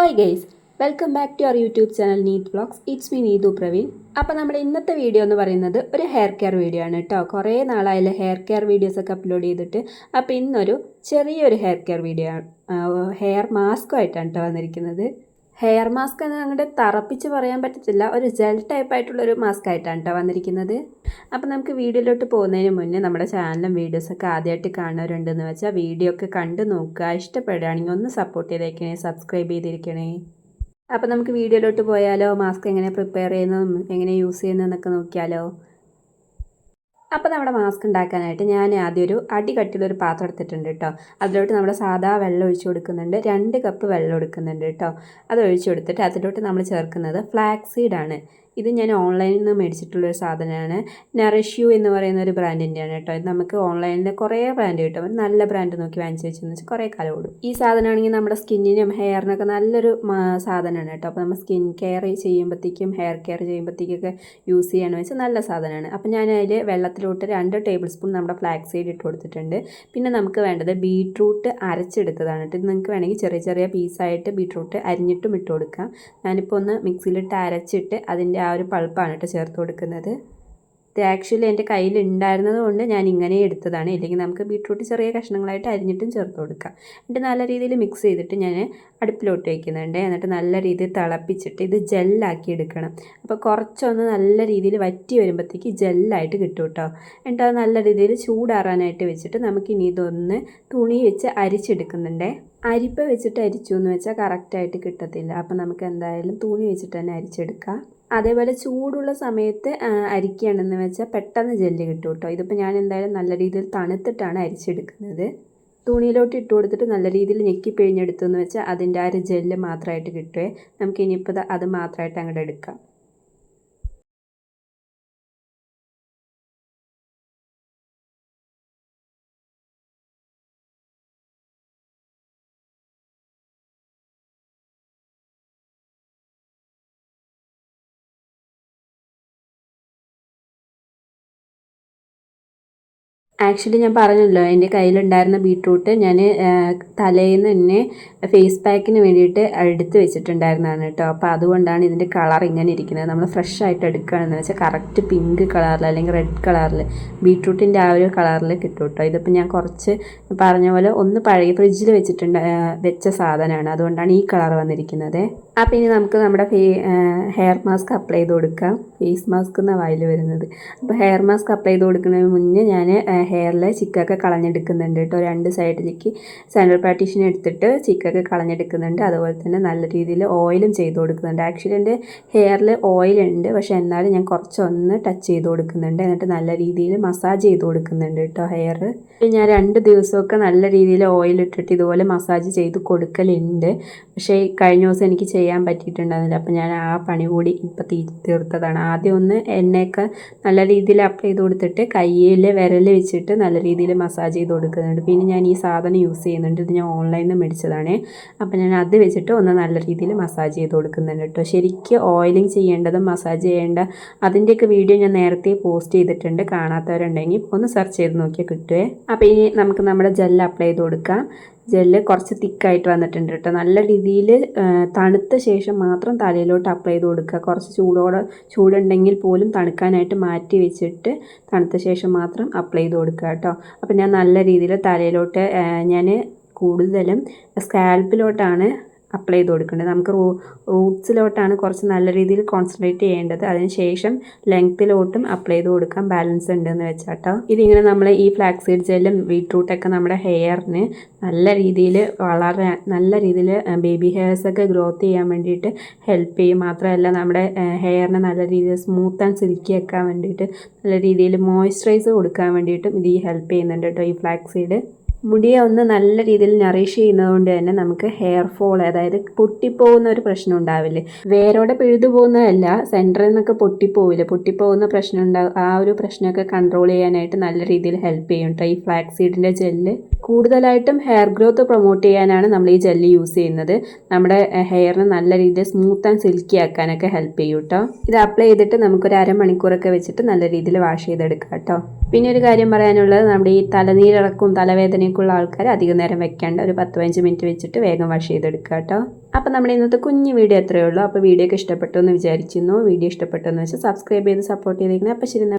Hi guys welcome back to our YouTube channel Neeth vlogs it's me Neethu Praveen അപ്പോൾ നമ്മുടെ ഇന്നത്തെ video എന്ന് പറയുന്നത് ഒരു ഹെയർ കെയർ വീഡിയോ ആണ് കേട്ടോ കുറേ നാളായാലും ഹെയർ കെയർ വീഡിയോസൊക്കെ അപ്ലോഡ് ചെയ്തിട്ട്. അപ്പോൾ ഇന്നൊരു ചെറിയൊരു ഹെയർ കെയർ വീഡിയോ ആണ്. ഹെയർ മാസ്കുമായിട്ടാണ് കേട്ടോ വന്നിരിക്കുന്നത്. ഹെയർ മാസ്ക് എന്ന് അങ്ങോട്ട് തറപ്പിച്ച് പറയാൻ പറ്റത്തില്ല. ഒരു ജെൽ ടൈപ്പ് ആയിട്ടുള്ളൊരു മാസ്ക് ആയിട്ടാണ് കേട്ടോ വന്നിരിക്കുന്നത്. അപ്പോൾ നമുക്ക് വീഡിയോയിലോട്ട് പോകുന്നതിന് മുന്നേ നമ്മുടെ ചാനലും വീഡിയോസൊക്കെ ആദ്യമായിട്ട് കാണുന്നവരുണ്ടെന്ന് വെച്ചാൽ വീഡിയോ ഒക്കെ കണ്ട് നോക്കുക. ഇഷ്ടപ്പെടുകയാണെങ്കിൽ ഒന്ന് സപ്പോർട്ട് ചെയ്തേക്കണേ സബ്സ്ക്രൈബ് ചെയ്തിരിക്കണേ. അപ്പോൾ നമുക്ക് വീഡിയോയിലോട്ട് പോയാലോ? മാസ്ക് എങ്ങനെ പ്രിപ്പയർ ചെയ്യുന്നതും എങ്ങനെ യൂസ് ചെയ്യുന്നതെന്നൊക്കെ നോക്കിയാലോ? അപ്പോൾ നമ്മുടെ മാസ്ക് ഉണ്ടാക്കാനായിട്ട് ഞാൻ ആദ്യം ഒരു അടി കട്ടിയുള്ളൊരു പാത്രം എടുത്തിട്ടുണ്ട് കേട്ടോ. അതിലോട്ട് നമ്മൾ സാധാ വെള്ളം ഒഴിച്ചു കൊടുക്കുന്നുണ്ട്. രണ്ട് കപ്പ് വെള്ളം എടുക്കുന്നുണ്ട് കേട്ടോ. അത് ഒഴിച്ചു കൊടുത്തിട്ട് അതിലോട്ട് നമ്മൾ ചേർക്കുന്നത് ഫ്ലാക്സ് സീഡാണ് ഇത് ഞാൻ ഓൺലൈനിൽ നിന്ന് മേടിച്ചിട്ടുള്ളൊരു സാധനമാണ്. നറിഷ്യൂ എന്ന് പറയുന്ന ഒരു ബ്രാൻഡിന്റെയാണ് കേട്ടോ. ഇത് നമുക്ക് ഓൺലൈനിൽ കുറേ ബ്രാൻഡ് കിട്ടും. നല്ല ബ്രാൻഡ് നോക്കി വാങ്ങിച്ച് വെച്ചെന്ന് വെച്ചാൽ കുറേ കാലം ഓടും. ഈ സാധനമാണെങ്കിൽ നമ്മുടെ സ്കിന്നിനും ഹെയറിനൊക്കെ നല്ലൊരു സാധനമാണ് കേട്ടോ. അപ്പോൾ നമ്മൾ സ്കിൻ കെയർ ചെയ്യുമ്പോഴത്തേക്കും ഹെയർ കെയർ ചെയ്യുമ്പോഴത്തേക്കൊക്കെ യൂസ് ചെയ്യണമെന്ന് വെച്ചാൽ നല്ല സാധനമാണ് അപ്പോൾ ഞാൻ അതിൽ വെള്ളത്തിലോട്ട് രണ്ട് ടേബിൾ സ്പൂൺ നമ്മുടെ ഫ്ലാക്സ് സീഡ് ഇട്ട് കൊടുത്തിട്ടുണ്ട്. പിന്നെ നമുക്ക് വേണ്ടത് ബീട്രൂട്ട് അരച്ചെടുത്തതാണ് കേട്ടോ. ഇത് നിങ്ങൾക്ക് വേണമെങ്കിൽ ചെറിയ ചെറിയ പീസായിട്ട് ബീട്രൂട്ട് അരിഞ്ഞിട്ടും ഇട്ട് കൊടുക്കാം. ഞാനിപ്പോൾ ഒന്ന് മിക്സിയിലിട്ട് അരച്ചിട്ട് അതിന്റെ ആ ഒരു പൾപ്പാണ് കേട്ടോ ചേർത്ത് കൊടുക്കുന്നത്. ഇത് ആക്ച്വലി എന്റെ കയ്യിൽ ഉണ്ടായിരുന്നത് കൊണ്ട് ഞാൻ ഇങ്ങനെ എടുത്തതാണ്. ഇല്ലെങ്കിൽ നമുക്ക് ബീട്രൂട്ട് ചെറിയ കഷ്ണങ്ങളായിട്ട് അരിഞ്ഞിട്ടും ചേർത്ത് കൊടുക്കാം. എന്നിട്ട് നല്ല രീതിയിൽ മിക്സ് ചെയ്തിട്ട് ഞാൻ അടുപ്പിലോട്ട് വയ്ക്കുന്നുണ്ട്. എന്നിട്ട് നല്ല രീതിയിൽ തിളപ്പിച്ചിട്ട് ഇത് ജെല്ലാക്കി എടുക്കണം. അപ്പോൾ കുറച്ചൊന്ന് നല്ല രീതിയിൽ വറ്റി വരുമ്പോഴത്തേക്ക് ജെല്ലായിട്ട് കിട്ടും കേട്ടോ. എന്നിട്ട് അത് നല്ല രീതിയിൽ ചൂടാറാനായിട്ട് വെച്ചിട്ട് നമുക്കിനി ഇതൊന്ന് തുണി വെച്ച് അരിച്ചെടുക്കുന്നുണ്ടേ. അരിപ്പ വെച്ചിട്ട് അരിച്ചു എന്ന് വെച്ചാൽ കറക്റ്റായിട്ട് കിട്ടത്തില്ല. അപ്പോൾ നമുക്ക് എന്തായാലും തുണി വെച്ചിട്ട് തന്നെ അരിച്ചെടുക്കാം. അതേപോലെ ചൂടുള്ള സമയത്ത് അരിക്കുകയാണെന്ന് വെച്ചാൽ പെട്ടെന്ന് ജെല്ല് കിട്ടും കേട്ടോ ഇതിപ്പോൾ ഞാൻ എന്തായാലും നല്ല രീതിയിൽ തണുത്തിട്ടാണ് അരിച്ചെടുക്കുന്നത്. തുണിയിലോട്ട് ഇട്ട് കൊടുത്തിട്ട് നല്ല രീതിയിൽ ഞെക്കി പിഴിഞ്ഞെടുത്തു എന്ന് വെച്ചാൽ അതിന്റെ ആ ഒരു ജെല്ല് മാത്രമായിട്ട് കിട്ടുമേ നമുക്ക് ഇനിയിപ്പോൾ അത് മാത്രമായിട്ട് അങ്ങോട്ട് എടുക്കാം. ആക്ച്വലി ഞാൻ പറഞ്ഞല്ലോ എന്റെ കയ്യിലുണ്ടായിരുന്ന ബീട്രൂട്ട് ഞാൻ തലേന്ന് തന്നെ ഫേസ് പാക്കിന് വേണ്ടിയിട്ട് എടുത്ത് വെച്ചിട്ടുണ്ടായിരുന്നതാണ് കേട്ടോ. അപ്പോൾ അതുകൊണ്ടാണ് ഇതിന്റെ കളർ ഇങ്ങനെ ഇരിക്കുന്നത്. നമ്മൾ ഫ്രഷ് ആയിട്ട് എടുക്കുകയാണെന്ന് വെച്ചാൽ കറക്റ്റ് പിങ്ക് കളറിൽ അല്ലെങ്കിൽ റെഡ് കളറിൽ ബീട്രൂട്ടിന്റെ ആ ഒരു കളറിൽ കിട്ടും കേട്ടോ. ഇതിപ്പോൾ ഞാൻ കുറച്ച് പറഞ്ഞ പോലെ ഒന്ന് പഴയ ഫ്രിഡ്ജിൽ വെച്ചിട്ടുണ്ട് വെച്ച സാധനമാണ്. അതുകൊണ്ടാണ് ഈ കളർ വന്നിരിക്കുന്നത്. അപ്പോൾ ഇനി നമുക്ക് നമ്മുടെ ഹെയർ മാസ്ക് അപ്ലൈ ചെയ്ത് കൊടുക്കാം. ഫേസ് മാസ്ക് എന്നാണ് വായിൽ വരുന്നത്. അപ്പോൾ ഹെയർ മാസ്ക് അപ്ലൈ ചെയ്ത് കൊടുക്കുന്നതിന് മുന്നേ ഞാൻ ഹെയറിൽ ചിക്കൊക്കെ കളഞ്ഞെടുക്കുന്നുണ്ട് കേട്ടോ. രണ്ട് സൈഡിലേക്ക് സെൻട്രൽ പാർട്ടീഷൻ എടുത്തിട്ട് ചിക്കൊക്കെ കളഞ്ഞെടുക്കുന്നുണ്ട്. അതുപോലെ തന്നെ നല്ല രീതിയിൽ ഓയിലും ചെയ്ത് കൊടുക്കുന്നുണ്ട്. ആക്ച്വലി എന്റെ ഹെയറിൽ ഓയിലുണ്ട് പക്ഷേ എന്നാലും ഞാൻ കുറച്ചൊന്ന് ടച്ച് ചെയ്ത് കൊടുക്കുന്നുണ്ട്. എന്നിട്ട് നല്ല രീതിയിൽ മസാജ് ചെയ്ത് കൊടുക്കുന്നുണ്ട് കേട്ടോ ഹെയർ ഞാൻ രണ്ട് ദിവസമൊക്കെ നല്ല രീതിയിൽ ഓയിൽ ഇട്ടിട്ട് ഇതുപോലെ മസാജ് ചെയ്ത് കൊടുക്കലുണ്ട്. പക്ഷേ കഴിഞ്ഞ ദിവസം എനിക്ക് ചെയ്യാൻ പറ്റിയിട്ടുണ്ടായിരുന്നില്ല. അപ്പോൾ ഞാൻ ആ പണി കൂടി ഇപ്പം തീ തീർത്തതാണ്. ആദ്യം ഒന്ന് എണ്ണയൊക്കെ നല്ല രീതിയിൽ അപ്ലൈ ചെയ്ത് കൊടുത്തിട്ട് കയ്യിൽ വിരൽ വെച്ചിട്ട് നല്ല രീതിയിൽ മസാജ് ചെയ്ത് കൊടുക്കുന്നുണ്ട്. പിന്നെ ഞാൻ ഈ സാധനം യൂസ് ചെയ്യുന്നുണ്ട്. ഇത് ഞാൻ ഓൺലൈനിൽ നിന്ന് മേടിച്ചതാണ്. അപ്പോൾ ഞാൻ അത് വെച്ചിട്ട് ഒന്ന് നല്ല രീതിയിൽ മസാജ് ചെയ്ത് കൊടുക്കുന്നുണ്ട് കേട്ടോ. ശരിക്കും ഓയിലിംഗ് ചെയ്യേണ്ടതും മസാജ് ചെയ്യേണ്ട അതിന്റെയൊക്കെ വീഡിയോ ഞാൻ നേരത്തെ പോസ്റ്റ് ചെയ്തിട്ടുണ്ട്. കാണാത്തവരുണ്ടെങ്കിൽ ഒന്ന് സെർച്ച് ചെയ്ത് നോക്കിയാൽ കിട്ടുമേ അപ്പോൾ ഇനി നമുക്ക് നമ്മുടെ ജെൽ അപ്ലൈ ചെയ്ത് കൊടുക്കാം. ജെല്ല് കുറച്ച് തിക്കായിട്ട് വന്നിട്ടുണ്ട് കേട്ടോ. നല്ല രീതിയിൽ തണുത്ത ശേഷം മാത്രം തലയിലോട്ട് അപ്ലൈ ചെയ്ത് കൊടുക്കുക. കുറച്ച് ചൂടോടെ ചൂടുണ്ടെങ്കിൽ പോലും തണുക്കാനായിട്ട് മാറ്റി വെച്ചിട്ട് തണുത്ത ശേഷം മാത്രം അപ്ലൈ ചെയ്ത് കൊടുക്കുക കേട്ടോ. അപ്പോൾ ഞാൻ നല്ല രീതിയിൽ തലയിലോട്ട് ഞാൻ കൂടുതലും സ്കാൽപ്പിലോട്ടാണ് അപ്ലൈ ചെയ്ത് കൊടുക്കേണ്ടത്. നമുക്ക് റൂ റൂട്ട്സിലോട്ടാണ് കുറച്ച് നല്ല രീതിയിൽ കോൺസെൻട്രേറ്റ് ചെയ്യേണ്ടത്. അതിനുശേഷം ലെങ്ത്തിലോട്ടും അപ്ലൈ ചെയ്ത് കൊടുക്കാൻ ബാലൻസ് ഉണ്ടെന്ന് വെച്ചാട്ടോ. ഇതിങ്ങനെ നമ്മൾ ഈ ഫ്ലാക്സ് സീഡ് ജെല്ലും ബീട്രൂട്ടൊക്കെ നമ്മുടെ ഹെയറിന് നല്ല രീതിയിൽ വളരാൻ നല്ല രീതിയിൽ ബേബി ഹെയർസൊക്കെ ഗ്രോത്ത് ചെയ്യാൻ വേണ്ടിയിട്ട് ഹെൽപ്പ് ചെയ്യും. മാത്രമല്ല നമ്മുടെ ഹെയറിനെ നല്ല രീതിയിൽ സ്മൂത്ത് ആൻഡ് സിൽക്കി ആക്കാൻ വേണ്ടിയിട്ട് നല്ല രീതിയിൽ മോയ്സ്ചറൈസ് കൊടുക്കാൻ വേണ്ടിയിട്ടും ഇത് ഈ ഹെൽപ്പ് ചെയ്യുന്നുണ്ട് കേട്ടോ ഈ ഫ്ലാക്സ് സീഡ് മുടിയെ ഒന്ന് നല്ല രീതിയിൽ നറിഷ് ചെയ്യുന്നതുകൊണ്ട് തന്നെ നമുക്ക് ഹെയർ ഫോൾ അതായത് പൊട്ടിപ്പോകുന്ന ഒരു പ്രശ്നം ഉണ്ടാവില്ല? വേരോടെ പിഴുതു പോകുന്നതല്ല സെന്ററിൽ നിന്നൊക്കെ പൊട്ടിപ്പോവില്ല? പൊട്ടിപ്പോകുന്ന പ്രശ്നം ഉണ്ടാകും ആ ഒരു പ്രശ്നമൊക്കെ കൺട്രോൾ ചെയ്യാനായിട്ട് നല്ല രീതിയിൽ ഹെൽപ്പ് ചെയ്യും കേട്ടോ ഈ ഫ്ലാക്സീഡിന്റെ ജെല്ല് കൂടുതലായിട്ടും ഹെയർ ഗ്രോത്ത് പ്രൊമോട്ട് ചെയ്യാനാണ് നമ്മൾ ഈ ജെല്ലി യൂസ് ചെയ്യുന്നത്. നമ്മുടെ ഹെയറിന് നല്ല രീതിയിൽ സ്മൂത്ത് ആൻഡ് സിൽക്കി ആക്കാനൊക്കെ ഹെൽപ്പ് ചെയ്യും കേട്ടോ ഇത് അപ്ലൈ ചെയ്തിട്ട് നമുക്കൊരു അരമണിക്കൂറൊക്കെ വെച്ചിട്ട് നല്ല രീതിയിൽ വാഷ് ചെയ്തെടുക്കാം കേട്ടോ പിന്നെ ഒരു കാര്യം പറയാനുള്ളത് നമ്മുടെ ഈ തലനീരിളക്കും തലവേദനയൊക്കെ ഉള്ള ആൾക്കാർ അധികം നേരം വെക്കേണ്ട ഒരു പത്ത് പതിനഞ്ച് മിനിറ്റ് വെച്ചിട്ട് വേഗം വാഷ് ചെയ്തെടുക്കുക കേട്ടോ അപ്പോൾ നമ്മുടെ ഇന്നത്തെ കുഞ്ഞു വീഡിയോ എത്രയേ ഉള്ളൂ. അപ്പോൾ വീഡിയോ ഒക്കെ ഇഷ്ടപ്പെട്ടു എന്ന് വിചാരിക്കുന്നു. വീഡിയോ ഇഷ്ടപ്പെട്ടു എന്ന് വെച്ചാൽ സബ്സ്ക്രൈബ് ചെയ്ത് സപ്പോർട്ട് ചെയ്തേക്കണം. അപ്പോൾ ശരി